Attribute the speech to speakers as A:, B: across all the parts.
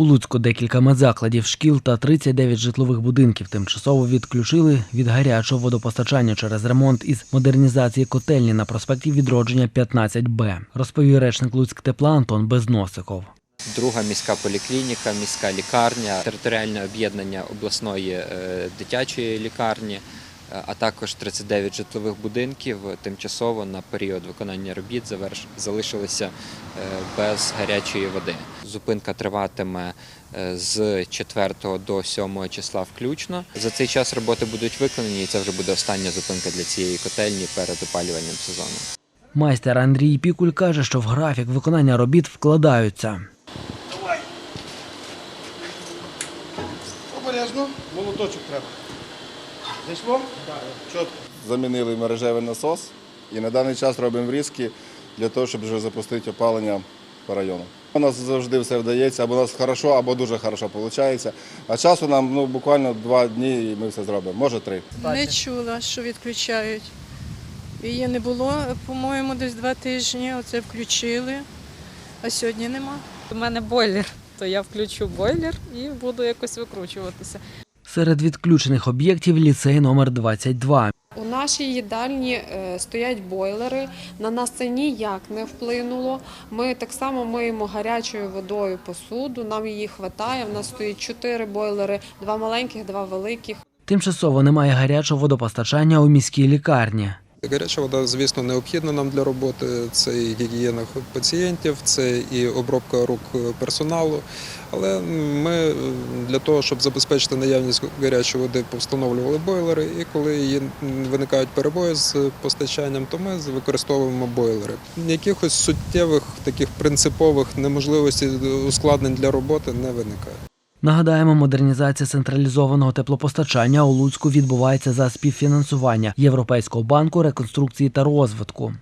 A: У Луцьку декілька медзакладів, шкіл та 39 житлових будинків тимчасово відключили від гарячого водопостачання через ремонт із модернізації котельні на проспекті Відродження 15Б, розповів речник Луцьк Тепла Антон Безносиков.
B: Друга міська поліклініка, міська лікарня, територіальне об'єднання обласної е, дитячої лікарні, а також 39 житлових будинків тимчасово на період виконання робіт заверш... залишилися е, без гарячої води. Зупинка триватиме е, з 4 до 7 числа включно. За цей час роботи будуть виконані, і це вже буде остання зупинка для цієї котельні перед опалювальним сезоном.
A: Майстер Андрій Пікуль каже, що в графік виконання робіт вкладаються.
C: Обережно, молоточок треба. Зайшло? Так. Чітко.
D: замінили мережевий насос і на даний час робимо врізки для того, щоб вже запустити опалення по району. У нас завжди все вдається, або у нас хорошо, або дуже хорошо виходить. А часу нам ну, буквально два дні і ми все зробимо, може три.
E: Не чула, що відключають. Її не було, по-моєму, десь два тижні. Оце включили, а сьогодні нема.
F: У мене бойлер, то я включу бойлер і буду якось викручуватися.
A: Серед відключених об'єктів ліцей номер 22.
G: У нашій їдальні е, стоять бойлери. На нас це ніяк не вплинуло. Ми так само миємо гарячою водою посуду. Нам її вистачає. У нас стоїть чотири бойлери, два маленьких, два великих.
A: Тимчасово немає гарячого водопостачання у міській лікарні.
H: Гаряча вода, звісно, необхідна нам для роботи. Це і гігієна пацієнтів, це і обробка рук персоналу. Але ми е, для того, щоб забезпечити наявність гарячої води, повстановлювали бойлери. І коли виникають перебої з постачанням, то ми використовуємо бойлери. Якихось суттєвих таких принципових неможливостей ускладнень для роботи не виникає.
A: Нагадаємо, модернізація централізованого теплопостачання у Луцьку відбувається за співфінансування Європейського банку реконструкції та розвитку.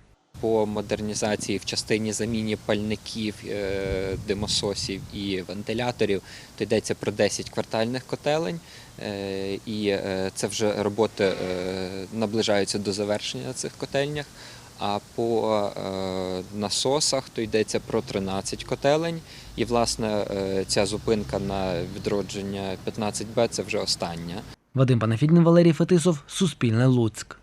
B: по модернізації в частині заміні пальників, е, димососів і вентиляторів, то йдеться про 10 квартальних котелень, е, і е, це вже роботи наближаються до завершення на цих котельнях. А по е, насосах то йдеться про 13 котелень. І, власне, е, ця зупинка на відродження 15Б це вже остання.
A: Вадим Панафідний, Валерій Фетисов, Суспільне Луцьк.